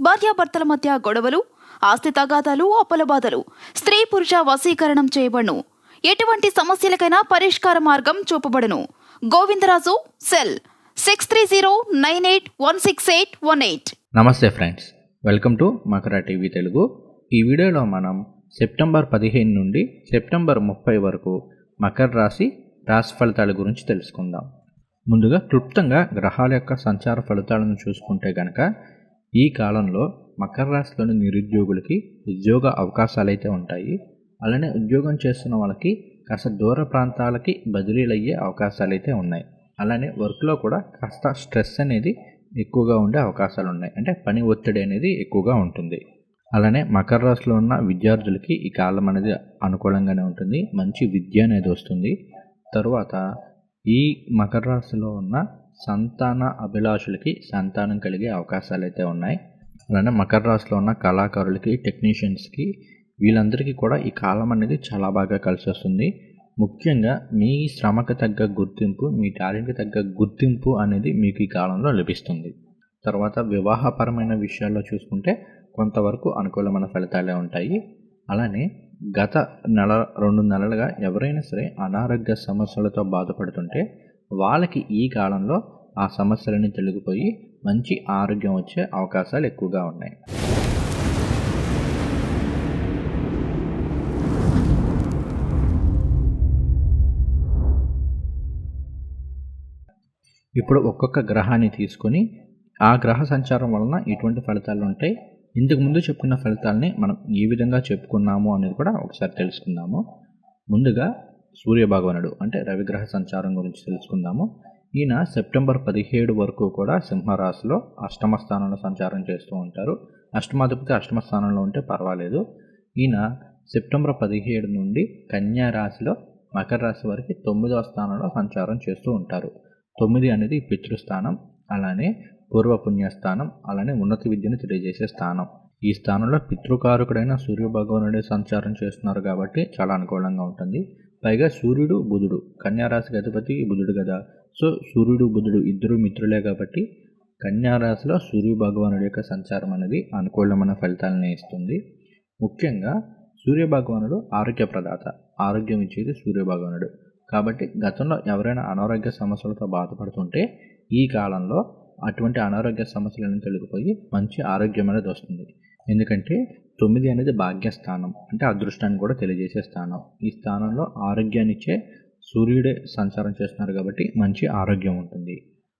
భార్యాభర్తల మధ్య గొడవలు ఆస్తి తగాదాలు అప్పలబాధలు. స్త్రీ పురుష వశీకరణం చేయబడును. ఎటువంటి సమస్యలకైనా పరిష్కార మార్గం చూపబడును. Govindaraju cell. Six three zero nine eight one six eight one eight నమస్తే friends. Welcome to Makara TV Telugu. ఈ వీడియోలో మనం సెప్టెంబర్ పదిహేను నుండి సెప్టెంబర్ ముప్పై వరకు మకర రాశి రాశి ఫలితాల గురించి తెలుసుకుందాం. ముందుగా క్లుప్తంగా గ్రహాల యొక్క సంచార ఫలితాలను చూసుకుంటే కనుక ఈ కాలంలో మకర రాశిలోని నిరుద్యోగులకి ఉద్యోగ అవకాశాలు అయితే ఉంటాయి. అలానే ఉద్యోగం చేస్తున్న వాళ్ళకి కాస్త దూర ప్రాంతాలకి బదిలీలు అయ్యే అవకాశాలు అయితే ఉన్నాయి. అలానే వర్క్లో కూడా కాస్త స్ట్రెస్ అనేది ఎక్కువగా ఉండే అవకాశాలు ఉన్నాయి. అంటే పని ఒత్తిడి అనేది ఎక్కువగా ఉంటుంది. అలానే మకర రాశిలో ఉన్న విద్యార్థులకి ఈ కాలం అనేది అనుకూలంగానే ఉంటుంది. మంచి విద్య అనేది వస్తుంది. తరువాత ఈ మకర రాశిలో ఉన్న సంతాన అభిలాషులకి సంతానం కలిగే అవకాశాలు అయితే ఉన్నాయి. అలానే మకర రాశిలో ఉన్న కళాకారులకి టెక్నీషియన్స్కి వీళ్ళందరికీ కూడా ఈ కాలం అనేది చాలా బాగా కలిసి వస్తుంది ముఖ్యంగా మీ శ్రమకు తగ్గ గుర్తింపు మీ టాలెంట్కి తగ్గ గుర్తింపు అనేది మీకు ఈ కాలంలో లభిస్తుంది. తర్వాత వివాహపరమైన విషయాల్లో చూసుకుంటే కొంతవరకు అనుకూలమైన ఫలితాలే ఉంటాయి. అలానే గత నెల రెండు నెలలుగా ఎవరైనా సరే అనారోగ్య సమస్యలతో బాధపడుతుంటే వాళ్ళకి ఈ కాలంలో ఆ సమస్యలని తొలగిపోయి మంచి ఆరోగ్యం వచ్చే అవకాశాలు ఎక్కువగా ఉన్నాయి. ఇప్పుడు ఒక్కొక్క గ్రహాన్ని తీసుకొని ఆ గ్రహ సంచారం వలన ఎటువంటి ఫలితాలు ఉంటాయి. ఇంతకు ముందు చెప్పుకున్న ఫలితాలని మనం ఏ విధంగా చెప్పుకున్నాము అనేది కూడా ఒకసారి తెలుసుకుందాము. ముందుగా సూర్య భగవానుడు అంటే రవిగ్రహ సంచారం గురించి తెలుసుకుందాము. ఈయన సెప్టెంబర్ పదిహేడు వరకు కూడా సింహరాశిలో అష్టమ స్థానంలో సంచారం చేస్తూ ఉంటారు. అష్టమాధిపతి అష్టమ స్థానంలో ఉంటే పర్వాలేదు. ఈయన సెప్టెంబర్ పదిహేడు నుండి కన్యా రాశిలో మకర రాశి వరకు తొమ్మిదవ స్థానంలో సంచారం చేస్తూ ఉంటారు. తొమ్మిది అనేది పితృస్థానం అలానే పూర్వపుణ్యస్థానం అలానే ఉన్నత విద్యను తెలియజేసే స్థానం. ఈ స్థానంలో పితృకారకుడైన సూర్య భగవానుడే సంచారం చేస్తున్నారు కాబట్టి చాలా అనుకూలంగా ఉంటుంది. పైగా సూర్యుడు బుధుడు. కన్యారాశికి అధిపతి బుధుడు కదా. సో సూర్యుడు బుధుడు ఇద్దరు మిత్రులే కాబట్టి కన్యారాశిలో సూర్య భగవానుడి యొక్క సంచారం అనేది అనుకూలమైన ఫలితాలను ఇస్తుంది. ముఖ్యంగా సూర్య భగవానుడు ఆరోగ్య ప్రదాత. ఆరోగ్యం ఇచ్చేది సూర్య భగవానుడు. కాబట్టి గతంలో ఎవరైనా అనారోగ్య సమస్యలతో బాధపడుతుంటే ఈ కాలంలో అటువంటి అనారోగ్య సమస్యలను తొలగిపోయి మంచి ఆరోగ్యం అనేది వస్తుంది. ఎందుకంటే తొమ్మిది అనేది భాగ్యస్థానం అంటే అదృష్టాన్ని కూడా తెలియజేసే స్థానం. ఈ స్థానంలో ఆరోగ్యాన్నిచ్చే సూర్యుడే సంచారం చేస్తున్నారు కాబట్టి మంచి ఆరోగ్యం ఉంటుంది.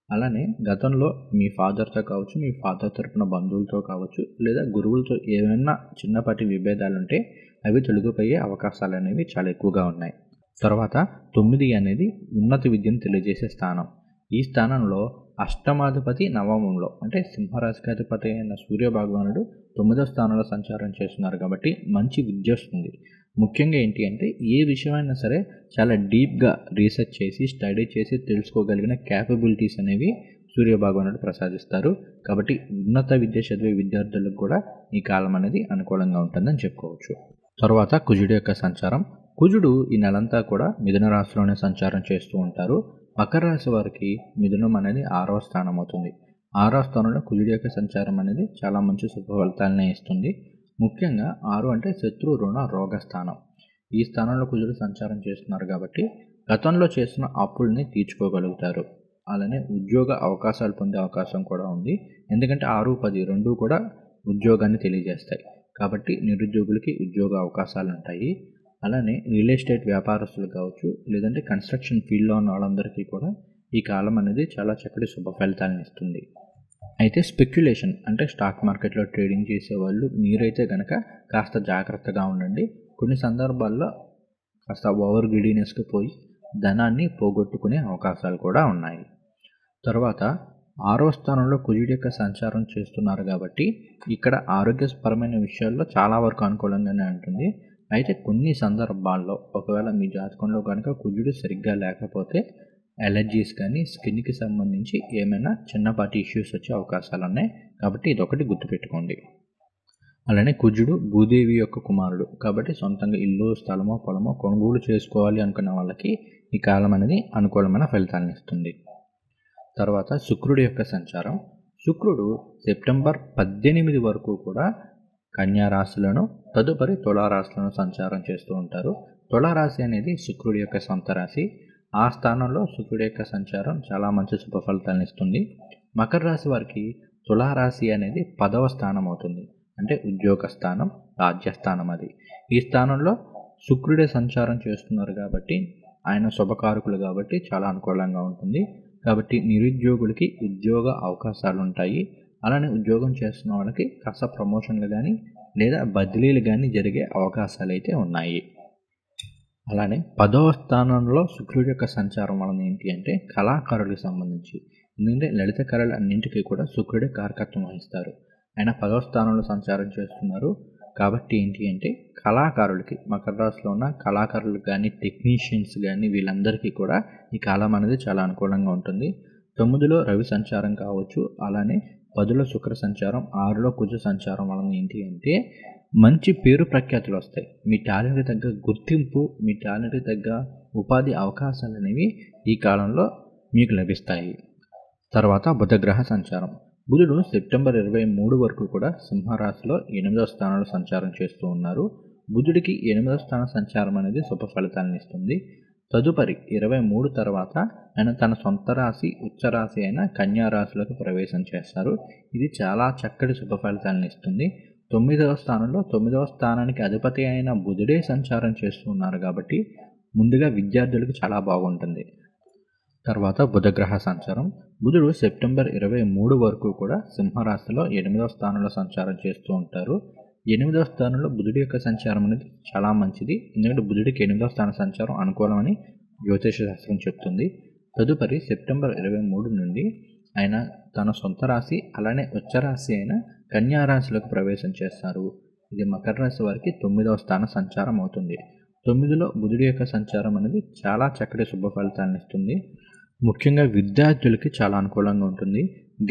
అలానే గతంలో మీ ఫాదర్తో కావచ్చు మీ ఫాదర్ తరపున బంధువులతో కావచ్చు లేదా గురువులతో ఏమైనా చిన్నపాటి విభేదాలు ఉంటే అవి తొలగిపోయే అవకాశాలు అనేవి చాలా ఎక్కువగా ఉన్నాయి. తర్వాత తొమ్మిది అనేది ఉన్నత విద్యను తెలియజేసే స్థానం. ఈ స్థానంలో అష్టమాధిపతి నవమంలో అంటే సింహరాశికి అధిపతి అయిన సూర్య భగవానుడు తొమ్మిదో స్థానంలో సంచారం చేస్తున్నారు కాబట్టి మంచి విద్య వస్తుంది ముఖ్యంగా ఏంటి అంటే ఏ విషయమైనా సరే చాలా డీప్గా రీసెర్చ్ చేసి స్టడీ చేసి తెలుసుకోగలిగిన క్యాపబిలిటీస్ అనేవి సూర్య భగవానుడు ప్రసాదిస్తారు. కాబట్టి ఉన్నత విద్య చదివే విద్యార్థులకు కూడా ఈ కాలం అనేది అనుకూలంగా ఉంటుందని చెప్పుకోవచ్చు. తర్వాత కుజుడు యొక్క సంచారం. కుజుడు ఈ నెలంతా కూడా మిథున రాశిలోనే సంచారం చేస్తూ ఉంటారు. మకర రాశి వారికి మిథునం అనేది ఆరవ స్థానం అవుతుంది. ఆరవ స్థానంలో కుజుడి యొక్క సంచారం అనేది చాలా మంచి శుభ ఫలితాలనే ఇస్తుంది. ముఖ్యంగా ఆరు అంటే శత్రు రుణ రోగ స్థానం. ఈ స్థానంలో కుజుడు సంచారం చేస్తున్నారు కాబట్టి గతంలో చేసిన అప్పుల్ని తీర్చుకోగలుగుతారు. అలానే ఉద్యోగ అవకాశాలు పొందే అవకాశం కూడా ఉంది. ఎందుకంటే ఆరు పది రెండు కూడా ఉద్యోగాన్ని తెలియజేస్తాయి. కాబట్టి నిరుద్యోగులకి ఉద్యోగ అవకాశాలు ఉంటాయి అలానే రియల్ ఎస్టేట్ వ్యాపారస్తులు కావచ్చు లేదంటే కన్స్ట్రక్షన్ ఫీల్డ్లో ఉన్న వాళ్ళందరికీ కూడా ఈ కాలం అనేది చాలా చక్కటి శుభ ఫలితాలను ఇస్తుంది. అయితే స్పెక్యులేషన్ అంటే స్టాక్ మార్కెట్లో ట్రేడింగ్ చేసే వాళ్ళు మీరైతే కనుక కాస్త జాగ్రత్తగా ఉండండి. కొన్ని సందర్భాల్లో కాస్త ఓవర్ గిడీనెస్కి పోయి ధనాన్ని పోగొట్టుకునే అవకాశాలు కూడా ఉన్నాయి. తర్వాత ఆరో స్థానంలో కుజుడి యొక్క సంచారం చేస్తున్నారు కాబట్టి ఇక్కడ ఆరోగ్యపరమైన విషయాల్లో చాలా వరకు అనుకూలంగానే ఉంటుంది. అయితే కొన్ని సందర్భాల్లో ఒకవేళ మీ జాతకంలో కనుక కుజుడు సరిగ్గా లేకపోతే అలర్జీస్ కానీ స్కిన్కి సంబంధించి ఏమైనా చిన్నపాటి ఇష్యూస్ వచ్చే అవకాశాలు ఉన్నాయి. కాబట్టి ఇదొకటి గుర్తుపెట్టుకోండి. అలానే కుజుడు భూదేవి యొక్క కుమారుడు. కాబట్టి సొంతంగా ఇల్లు స్థలమో పొలమో కొనుగోలు చేసుకోవాలి అనుకున్న వాళ్ళకి ఈ కాలం అనేది అనుకూలమైన ఫలితాలను ఇస్తుంది. తర్వాత శుక్రుడి యొక్క సంచారం. శుక్రుడు సెప్టెంబర్ పద్దెనిమిది వరకు కూడా కన్యా రాశులను తదుపరి తులారాశులను సంచారం చేస్తూ ఉంటారు. తులారాశి అనేది శుక్రుడి యొక్క సొంత రాశి. ఆ స్థానంలో శుక్రుడి యొక్క సంచారం చాలా మంచి శుభ ఫలితాలను ఇస్తుంది. మకర రాశి వారికి తులారాశి అనేది పదవ స్థానం అవుతుంది. అంటే ఉద్యోగ స్థానం రాజ్యస్థానం అది. ఈ స్థానంలో శుక్రుడే సంచారం చేస్తున్నారు కాబట్టి ఆయన శుభకారకులు కాబట్టి చాలా అనుకూలంగా ఉంటుంది. కాబట్టి నిరుద్యోగులకి ఉద్యోగ అవకాశాలు ఉంటాయి అలానే ఉద్యోగం చేస్తున్న వాళ్ళకి కాస్త ప్రమోషన్లు కానీ లేదా బదిలీలు కానీ జరిగే అవకాశాలు అయితే ఉన్నాయి. అలానే పదవ స్థానంలో శుక్రుడి యొక్క సంచారం వలన ఏంటి అంటే కళాకారులకు సంబంధించి. ఎందుకంటే లలిత కళలు అన్నింటికీ కూడా శుక్రుడే కారకత్వం వహిస్తారు. ఆయన పదవ స్థానంలో సంచారం చేస్తున్నారు. కాబట్టి ఏంటి అంటే కళాకారులకి మకర రాశిలో ఉన్న కళాకారులకు కానీ టెక్నీషియన్స్ కానీ వీళ్ళందరికీ కూడా ఈ కాలం అనేది చాలా అనుకూలంగా ఉంటుంది. తొమ్మిదిలో రవి సంచారం కావచ్చు. అలానే పదిలో శుక్ర సంచారం ఆరులో కుజ సంచారం వలన ఏంటి అంటే మంచి పేరు ప్రఖ్యాతులు వస్తాయి. మీ టాలెంట్కి తగ్గ గుర్తింపు మీ టాలెంట్కి తగ్గ ఉపాధి అవకాశాలు అనేవి ఈ కాలంలో మీకు లభిస్తాయి. తర్వాత బుధగ్రహ సంచారం. బుధుడు సెప్టెంబర్ ఇరవై మూడు వరకు కూడా సింహరాశిలో ఎనిమిదవ స్థానంలో సంచారం చేస్తూ ఉన్నారు. బుధుడికి ఎనిమిదవ స్థాన సంచారం అనేది శుభ ఫలితాలను ఇస్తుంది. తదుపరి ఇరవై మూడు తర్వాత ఆయన తన సొంత రాశి ఉచ్చరాశి అయిన కన్యా రాశిలోకి ప్రవేశం చేస్తారు. ఇది చాలా చక్కటి శుభ ఫలితాలను ఇస్తుంది. తొమ్మిదవ స్థానంలో తొమ్మిదవ స్థానానికి అధిపతి అయిన బుధుడే సంచారం చేస్తున్నారు కాబట్టి ముందుగా విద్యార్థులకు చాలా బాగుంటుంది. తర్వాత బుధగ్రహ సంచారం. బుధుడు సెప్టెంబర్ ఇరవై మూడు వరకు కూడా సింహరాశిలో ఎనిమిదవ స్థానంలో సంచారం చేస్తూ ఉంటారు. ఎనిమిదవ స్థానంలో బుధుడి యొక్క సంచారం అనేది చాలా మంచిది. ఎందుకంటే బుధుడికి ఎనిమిదవ స్థాన సంచారం అనుకూలమని జ్యోతిష శాస్త్రం చెప్తుంది. తదుపరి సెప్టెంబర్ ఇరవై మూడు నుండి ఆయన తన సొంత రాశి అలానే ఉచ్చ రాశి అయిన కన్యా రాశిలోకి ప్రవేశం చేస్తారు. ఇది మకర రాశి వారికి తొమ్మిదవ స్థాన సంచారం అవుతుంది. తొమ్మిదిలో బుధుడి యొక్క సంచారం అనేది చాలా చక్కటి శుభ ఫలితాలను ఇస్తుంది. ముఖ్యంగా విద్యార్థులకి చాలా అనుకూలంగా ఉంటుంది.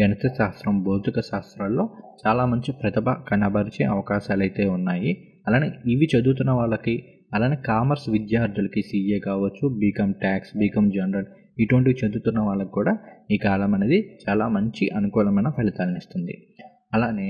గణిత శాస్త్రం భౌతిక శాస్త్రాల్లో చాలా మంచి ప్రతిభ కనబరిచే అవకాశాలు అయితే ఉన్నాయి. అలానే ఇవి చదువుతున్న వాళ్ళకి అలానే కామర్స్ విద్యార్థులకి సీఏ కావచ్చు బీకామ్ ట్యాక్స్ బీకామ్ జనరల్ ఇటువంటివి చదువుతున్న వాళ్ళకి కూడా ఈ కాలం అనేది చాలా మంచి అనుకూలమైన ఫలితాలను ఇస్తుంది. అలానే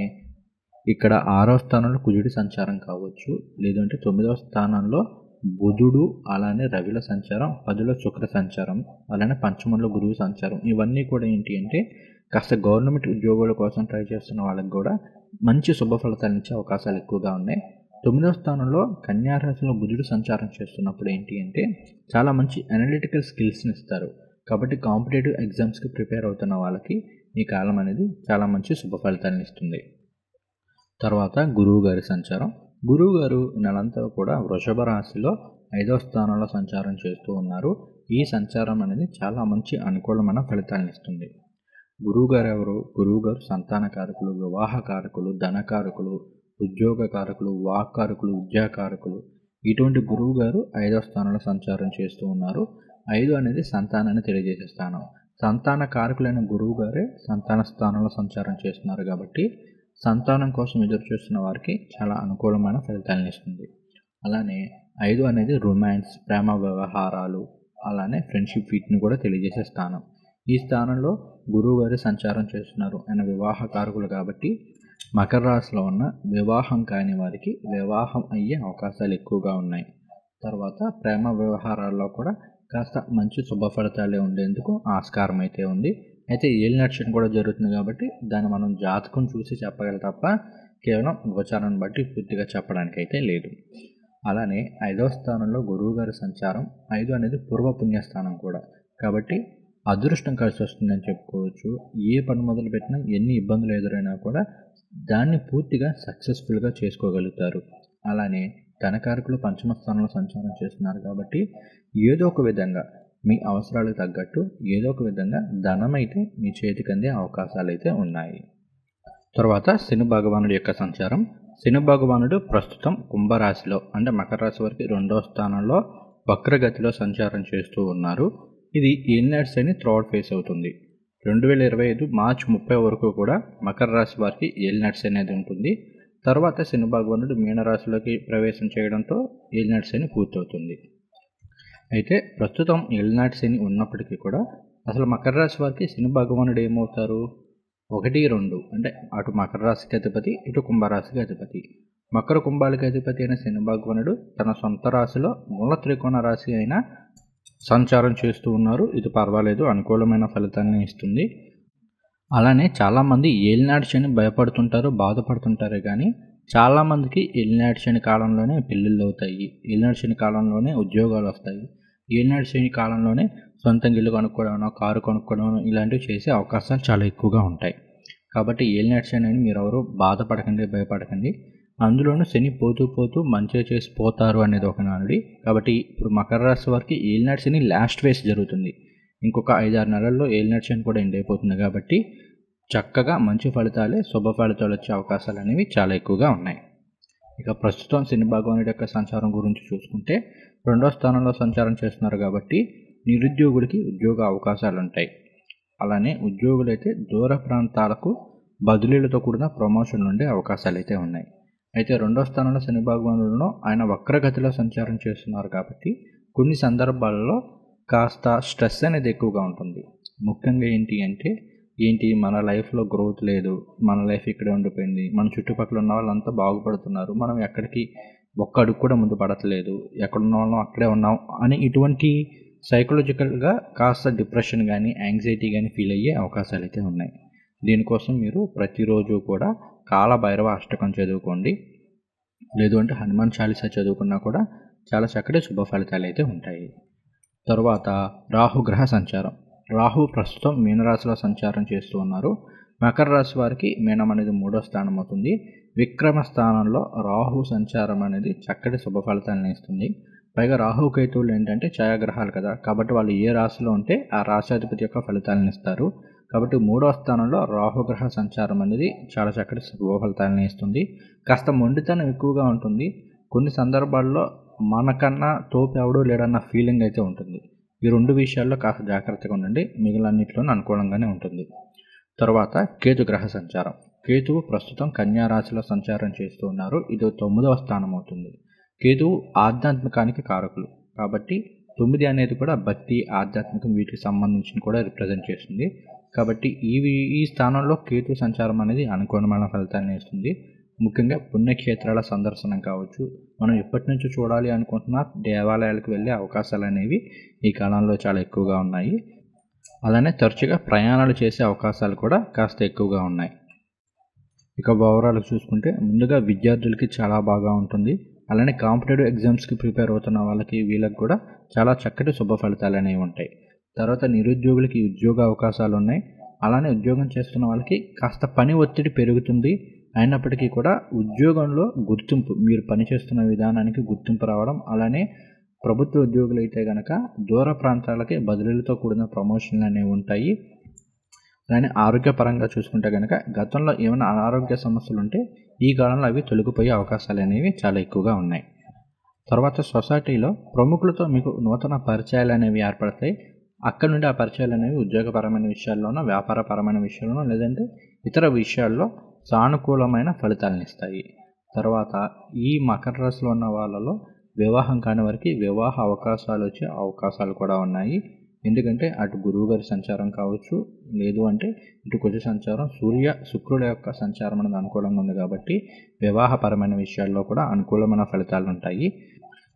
ఇక్కడ ఆరో స్థానంలో కుజుడి సంచారం కావచ్చు లేదంటే తొమ్మిదవ స్థానంలో బుధుడు అలానే రవిల సంచారం పదిలో శుక్ర సంచారం అలానే పంచమంలో గురువు సంచారం. ఇవన్నీ కూడా ఏంటి అంటే కాస్త గవర్నమెంట్ ఉద్యోగాల కోసం ట్రై చేస్తున్న వాళ్ళకి కూడా మంచి శుభ ఫలితాలు ఇచ్చే అవకాశాలు ఎక్కువగా ఉన్నాయి. తొమ్మిదవ స్థానంలో కన్యారాశిలో బుధుడు సంచారం చేస్తున్నప్పుడు ఏంటి అంటే చాలా మంచి అనలిటికల్ స్కిల్స్ని ఇస్తారు. కాబట్టి కాంపిటేటివ్ ఎగ్జామ్స్కి ప్రిపేర్ అవుతున్న వాళ్ళకి ఈ కాలం అనేది చాలా మంచి శుభ ఫలితాలను ఇస్తుంది. తర్వాత గురువు గారి సంచారం. గురువు గారు నెలంతా కూడా వృషభ రాశిలో ఐదవ స్థానంలో సంచారం చేస్తూ ఉన్నారు. ఈ సంచారం అనేది చాలా మంచి అనుకూలమైన ఫలితాలను ఇస్తుంది. గురువు గారు ఎవరు సంతాన కారకులు వివాహ కారకులు ధనకారకులు ఉద్యోగకారకులు వాక్కారకులు విద్యాకారకులు ఇటువంటి గురువు గారు ఐదవ స్థానంలో సంచారం చేస్తూ ఉన్నారు. ఐదు అనేది సంతానాన్ని తెలియజేసే స్థానం. సంతాన కారకులైన గురువు గారే సంతాన స్థానంలో సంచారం చేస్తున్నారు కాబట్టి సంతానం కోసం ఎదురు చూస్తున్న వారికి చాలా అనుకూలమైన ఫలితాలను ఇస్తుంది. అలానే ఐదు అనేది రొమాన్స్ ప్రేమ వ్యవహారాలు అలానే ఫ్రెండ్షిప్ వీటిని కూడా తెలియజేసే స్థానం. ఈ స్థానంలో గురువు గారు సంచారం చేస్తున్నారు. ఆయన వివాహ కారకులు కాబట్టి మకర రాశిలో ఉన్న వివాహం కాని వారికి వివాహం అయ్యే అవకాశాలు ఎక్కువగా ఉన్నాయి. తర్వాత ప్రేమ వ్యవహారాల్లో కూడా కాస్త మంచి శుభ ఫలితాలే ఉండేందుకు ఆస్కారం అయితే ఉంది. అయితే ఏలి కూడా జరుగుతుంది కాబట్టి దాన్ని మనం జాతకం చూసి చెప్పగలం తప్ప కేవలం గోచారాన్ని బట్టి పూర్తిగా చెప్పడానికి అయితే లేదు. అలానే ఐదవ స్థానంలో గురువు గారి సంచారం ఐదు అనేది పూర్వ పుణ్యస్థానం కూడా. కాబట్టి అదృష్టం కలిసి వస్తుందని చెప్పుకోవచ్చు. ఏ పని మొదలు పెట్టినా ఎన్ని ఇబ్బందులు ఎదురైనా కూడా దాన్ని పూర్తిగా సక్సెస్ఫుల్గా చేసుకోగలుగుతారు. అలానే ధనకారకులు పంచమ స్థానంలో సంచారం చేస్తున్నారు కాబట్టి ఏదో ఒక విధంగా మీ అవసరాలకు తగ్గట్టు ఏదో ఒక విధంగా ధనం అయితే మీ చేతికి అందే అవకాశాలు అయితే ఉన్నాయి. తర్వాత శని భగవానుడి యొక్క సంచారం. శని భగవానుడు ప్రస్తుతం కుంభరాశిలో అంటే మకర రాశి వారికి రెండవ స్థానంలో వక్రగతిలో సంచారం చేస్తూ ఉన్నారు. ఇది ఏలినాటి అని థ్రోడ్ ఫేస్ అవుతుంది. రెండు వేల ఇరవై ఐదు మార్చి ముప్పై వరకు కూడా మకర రాశి వారికి ఏలినాటి అనేది ఉంటుంది. తర్వాత శని భగవానుడు మీనరాశిలోకి ప్రవేశం చేయడంతో ఏలినాటి అని పూర్తవుతుంది. అయితే ప్రస్తుతం ఏళ్ళనాటి శని ఉన్నప్పటికీ కూడా అసలు మకర రాశి వారికి శని భగవానుడు ఏమవుతారు? ఒకటి రెండు అంటే అటు మకర రాశికి అధిపతి ఇటు కుంభరాశికి అధిపతి. మకర కుంభాలకి అధిపతి అయిన శని భగవానుడు తన సొంత రాశిలో మూల త్రికోణ రాశి అయిన సంచారం చేస్తూ ఉన్నారు. ఇది పర్వాలేదు అనుకూలమైన ఫలితాన్ని ఇస్తుంది. అలానే చాలామంది ఏలినాటి శని భయపడుతుంటారు బాధపడుతుంటారు కానీ చాలామందికి ఏలినాటి శని కాలంలోనే పెళ్ళిళ్ళు అవుతాయి ఏలినాటి శని కాలంలోనే ఉద్యోగాలు వస్తాయి. ఏలినాటి శని కాలంలోనే సొంతంగా ఇల్లు కొనుక్కోవడం కారు కొనుక్కోవడం ఇలాంటివి చేసే అవకాశాలు చాలా ఎక్కువగా ఉంటాయి. కాబట్టి ఏలినాడు శని అని మీరు ఎవరు బాధపడకండి భయపడకండి. అందులోనూ శని పోతూ పోతూ మంచిగా చేసి పోతారు అనేది ఒక నానుడి. కాబట్టి ఇప్పుడు మకర రాశి వారికి ఏలినాడు శని లాస్ట్ ఫేస్ జరుగుతుంది. ఇంకొక ఐదారు నెలల్లో ఏలినాడు శని కూడా ఎండ్ అయిపోతుంది కాబట్టి చక్కగా మంచి ఫలితాలే శుభ ఫలితాలు వచ్చే అవకాశాలు అనేవి చాలా ఎక్కువగా ఉన్నాయి. ఇక ప్రస్తుతం శని భగవానుడి యొక్క సంచారం గురించి చూసుకుంటే రెండో స్థానంలో సంచారం చేస్తున్నారు కాబట్టి నిరుద్యోగుడికి ఉద్యోగ అవకాశాలు ఉంటాయి అలానే ఉద్యోగులైతే దూర ప్రాంతాలకు బదిలీలతో కూడిన ప్రమోషన్ ఉండే అవకాశాలు అయితే ఉన్నాయి. అయితే రెండో స్థానంలో శని భగవానుడును ఆయన వక్రగతిలో సంచారం చేస్తున్నారు కాబట్టి కొన్ని సందర్భాలలో కాస్త స్ట్రెస్ అనేది ఎక్కువగా ఉంటుంది. ముఖ్యంగా ఏంటి అంటే ఏంటి? మన లైఫ్లో గ్రోత్ లేదు. మన లైఫ్ ఇక్కడే ఉండిపోయింది. మన చుట్టుపక్కల ఉన్న వాళ్ళంతా బాగుపడుతున్నారు. మనం ఎక్కడికి ఒక్క అడుగు కూడా ముందు పడట్లేదు. ఎక్కడ ఉన్న వాళ్ళం అక్కడే ఉన్నాం అని ఇటువంటి సైకలాజికల్గా కాస్త డిప్రెషన్ కానీ యాంగ్జైటీ కానీ ఫీల్ అయ్యే అవకాశాలు అయితే ఉన్నాయి. దీనికోసం మీరు ప్రతిరోజు కూడా కాలభైరవ అష్టకం చదువుకోండి. లేదు అంటే హనుమాన్ చాలీసా చదువుకున్నా కూడా చాలా చక్కటి శుభ ఫలితాలు అయితే ఉంటాయి. తరువాత రాహుగ్రహ సంచారం. రాహు ప్రస్తుతం మీనరాశిలో సంచారం చేస్తూ ఉన్నారు. మకర రాశి వారికి మీనం అనేది మూడో స్థానం అవుతుంది. విక్రమ స్థానంలో రాహు సంచారం అనేది చక్కటి శుభ ఫలితాలను ఇస్తుంది. పైగా రాహుకేతువులు ఏంటంటే ఛాయాగ్రహాలు కదా. కాబట్టి వాళ్ళు ఏ రాశిలో ఉంటే ఆ రాశాధిపతి యొక్క ఫలితాలను ఇస్తారు. కాబట్టి మూడో స్థానంలో రాహుగ్రహ సంచారం అనేది చాలా చక్కటి శుభ ఫలితాలను ఇస్తుంది. కాస్త మొండితనం ఎక్కువగా ఉంటుంది. కొన్ని సందర్భాల్లో మనకన్నా తోపు ఎవడూ లేడన్న ఫీలింగ్ అయితే ఉంటుంది. ఈ రెండు విషయాల్లో కాస్త జాగ్రత్తగా ఉండండి. మిగిలినన్నింటిలోనూ అనుకూలంగానే ఉంటుంది. తర్వాత కేతు గ్రహ సంచారం. కేతువు ప్రస్తుతం కన్యారాశిలో సంచారం చేస్తూ ఉన్నారు. ఇది తొమ్మిదవ స్థానం అవుతుంది. కేతువు ఆధ్యాత్మికానికి కారకులు. కాబట్టి తొమ్మిది అనేది కూడా భక్తి ఆధ్యాత్మికం వీటికి సంబంధించిన కూడా రిప్రజెంట్ చేస్తుంది. కాబట్టి ఈ ఈ స్థానంలో కేతు సంచారం అనేది అనుకూలమైన ఫలితాన్ని ఇస్తుంది. ముఖ్యంగా పుణ్యక్షేత్రాల సందర్శనం కావచ్చు. మనం ఎప్పటి నుంచో చూడాలి అనుకుంటున్న దేవాలయాలకు వెళ్ళే అవకాశాలు అనేవి ఈ కాలంలో చాలా ఎక్కువగా ఉన్నాయి. అలానే తరచుగా ప్రయాణాలు చేసే అవకాశాలు కూడా కాస్త ఎక్కువగా ఉన్నాయి. ఇక ఓవరాల్ చూసుకుంటే ముందుగా విద్యార్థులకి చాలా బాగా ఉంటుంది. అలానే కాంపిటేటివ్ ఎగ్జామ్స్కి ప్రిపేర్ అవుతున్న వాళ్ళకి వీళ్ళకి కూడా చాలా చక్కటి శుభ ఫలితాలు అనేవి ఉంటాయి. తర్వాత నిరుద్యోగులకి ఉద్యోగ అవకాశాలు ఉన్నాయి. అలానే ఉద్యోగం చేస్తున్న వాళ్ళకి కాస్త పని ఒత్తిడి పెరుగుతుంది. అయినప్పటికీ కూడా ఉద్యోగంలో గుర్తింపు మీరు పనిచేస్తున్న విధానానికి గుర్తింపు రావడం అలానే ప్రభుత్వ ఉద్యోగులు అయితే కనుక దూర ప్రాంతాలకి బదిలీలతో కూడిన ప్రమోషన్లు అనేవి ఉంటాయి. అలానే ఆరోగ్యపరంగా చూసుకుంటే కనుక గతంలో ఏమైనా అనారోగ్య సమస్యలు ఉంటే ఈ కాలంలో అవి తొలగిపోయే అవకాశాలు అనేవి చాలా ఎక్కువగా ఉన్నాయి. తర్వాత సొసైటీలో ప్రముఖులతో మీకు నూతన పరిచయాలు అనేవి ఏర్పడతాయి. అక్కడ నుండి ఆ పరిచయాలు అనేవి ఉద్యోగపరమైన విషయాల్లోనో వ్యాపారపరమైన విషయాల్లోనో లేదంటే ఇతర విషయాల్లో సానుకూలమైన ఫలితాలను ఇస్తాయి. తర్వాత ఈ మకర రాశిలో ఉన్న వాళ్ళలో వివాహం కాని వారికి వివాహ అవకాశాలు వచ్చే అవకాశాలు కూడా ఉన్నాయి. ఎందుకంటే అటు గురువు గారి సంచారం కావచ్చు లేదు అంటే ఇటు కుజ సంచారం సూర్య శుక్రుల యొక్క సంచారం అనేది అనుకూలంగా ఉంది కాబట్టి వివాహపరమైన విషయాల్లో కూడా అనుకూలమైన ఫలితాలు ఉంటాయి.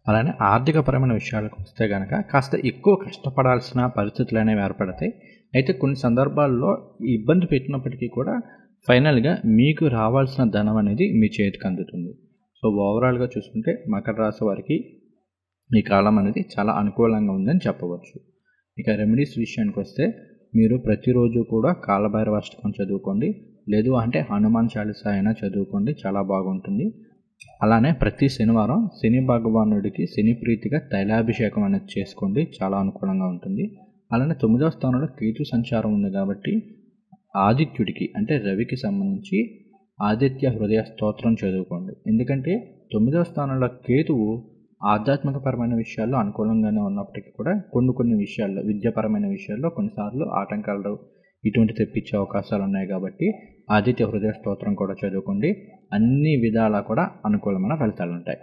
అలానే ఆర్థికపరమైన విషయాలకు వస్తే కనుక కాస్త ఎక్కువ కష్టపడాల్సిన పరిస్థితులు అనేవి ఏర్పడతాయి. అయితే కొన్ని సందర్భాల్లో ఇబ్బంది పెట్టినప్పటికీ కూడా ఫైనల్గా మీకు రావాల్సిన ధనం అనేది మీ చేతికి అందుతుంది. సో ఓవరాల్గా చూసుకుంటే మకర రాశి వారికి ఈ కాలం అనేది చాలా అనుకూలంగా ఉందని చెప్పవచ్చు. ఇక రెమెడీస్ విషయానికి వస్తే మీరు ప్రతిరోజు కూడా కాలభైరవ అష్టకం చదువుకోండి. లేదు అంటే హనుమాన్ చాలీస అయినా చదువుకోండి చాలా బాగుంటుంది. అలానే ప్రతి శనివారం శని భగవానుడికి శని ప్రీతిగా తైలాభిషేకం అనేది చేసుకోండి చాలా అనుకూలంగా ఉంటుంది. అలానే తొమ్మిదవ స్థానంలో కేతు సంచారం ఉంది కాబట్టి ఆదిత్యుడికి అంటే రవికి సంబంధించి ఆదిత్య హృదయ స్తోత్రం చదువుకోండి. ఎందుకంటే తొమ్మిదవ స్థానంలో కేతువు ఆధ్యాత్మికపరమైన విషయాల్లో అనుకూలంగానే ఉన్నప్పటికీ కూడా కొన్ని కొన్ని విషయాల్లో విద్యాపరమైన విషయాల్లో కొన్నిసార్లు ఆటంకాలు ఇటువంటి తెప్పించే అవకాశాలు ఉన్నాయి కాబట్టి ఆదిత్య హృదయ స్తోత్రం కూడా చదువుకోండి. అన్ని విధాలా కూడా అనుకూలమైన ఫలితాలు ఉంటాయి.